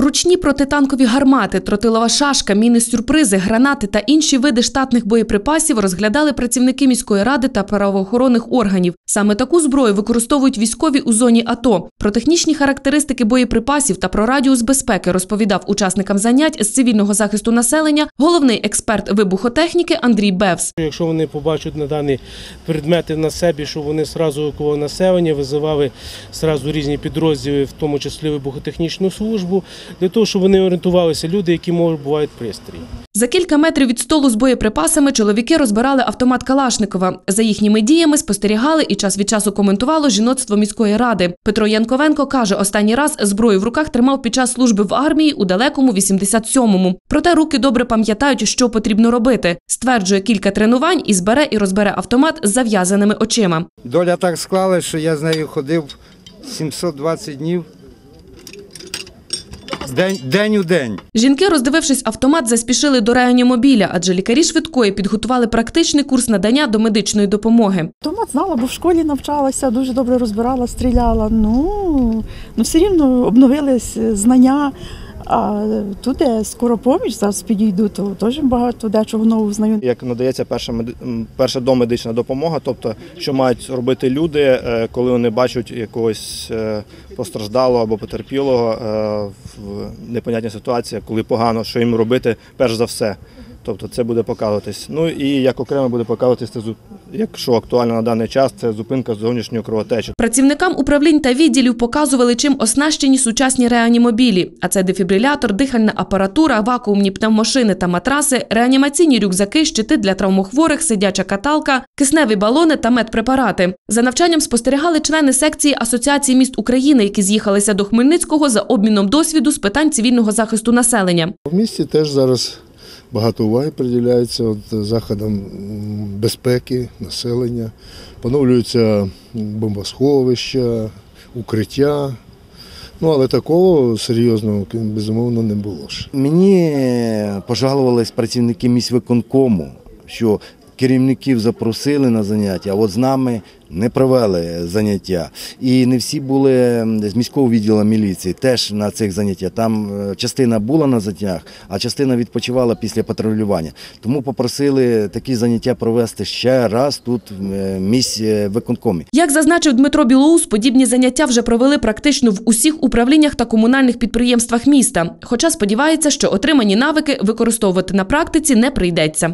Ручні протитанкові гармати, тротилова шашка, міни-сюрпризи, гранати та інші види штатних боєприпасів розглядали працівники міської ради та правоохоронних органів. Саме таку зброю використовують військові у зоні АТО. Про технічні характеристики боєприпасів та про радіус безпеки розповідав учасникам занять з цивільного захисту населення головний експерт вибухотехніки Андрій Бевс. Якщо вони побачать на дані предмети на себе, що вони сразу коло населення визивали сразу різні підрозділи, в тому числі вибухотехнічну службу, для того, щоб вони орієнтувалися люди, які можуть бувають пристрій. За кілька метрів від столу з боєприпасами чоловіки розбирали автомат Калашникова. За їхніми діями спостерігали і час від часу коментувало жіноцтво міської ради. Петро Янковенко каже, останній раз зброю в руках тримав під час служби в армії у далекому 87-му. Проте руки добре пам'ятають, що потрібно робити. Стверджує кілька тренувань і збере і розбере автомат з зав'язаними очима. Доля так склалась, що я з нею ходив 720 днів. День, день у день. Жінки, роздивившись автомат, заспішили до реанімобіля, адже лікарі швидкої підготували практичний курс надання до медичної допомоги. Автомат знала, бо в школі навчалася, дуже добре розбирала, стріляла. Ну, ну все рівно обновились знання. А тут, скоро поміч, зараз підійду, то теж багато дечого нового знаю. як надається перша меди- перша домедична допомога, тобто що мають робити люди, е, коли вони бачать якогось е, постраждалого або потерпілого е, в непонятній ситуації, коли погано, що їм робити перш за все. Тобто це буде показуватись. Ну і як окремо буде показуватись, зу- якщо актуально на даний час, це зупинка зовнішньої кровотечі. Працівникам управлінь та відділів показували, чим оснащені сучасні реанімобілі. А це дефібрилятор, дихальна апаратура, вакуумні пневмошини та матраси, реанімаційні рюкзаки, щити для травмохворих, сидяча каталка, кисневі балони та медпрепарати. За навчанням спостерігали члени секції Асоціації міст України, які з'їхалися до Хмельницького за обміном досвіду з питань цивільного захисту населення. В місті теж зараз багато уваги приділяється от заходам безпеки населення, поновлюються бомбосховища, укриття. Ну, але такого серйозного, безумовно, не було ж. Мені пожалувались працівники міськвиконкому, що керівників запросили на заняття, а от з нами не провели заняття. І не всі були з міського відділу міліції теж на цих заняттях. Там е, частина була на заняттях, а частина відпочивала після патрулювання. Тому попросили такі заняття провести ще раз тут в місці виконкомі. Як зазначив Дмитро Білоус, подібні заняття вже провели практично в усіх управліннях та комунальних підприємствах міста. Хоча сподівається, що отримані навики використовувати на практиці не прийдеться.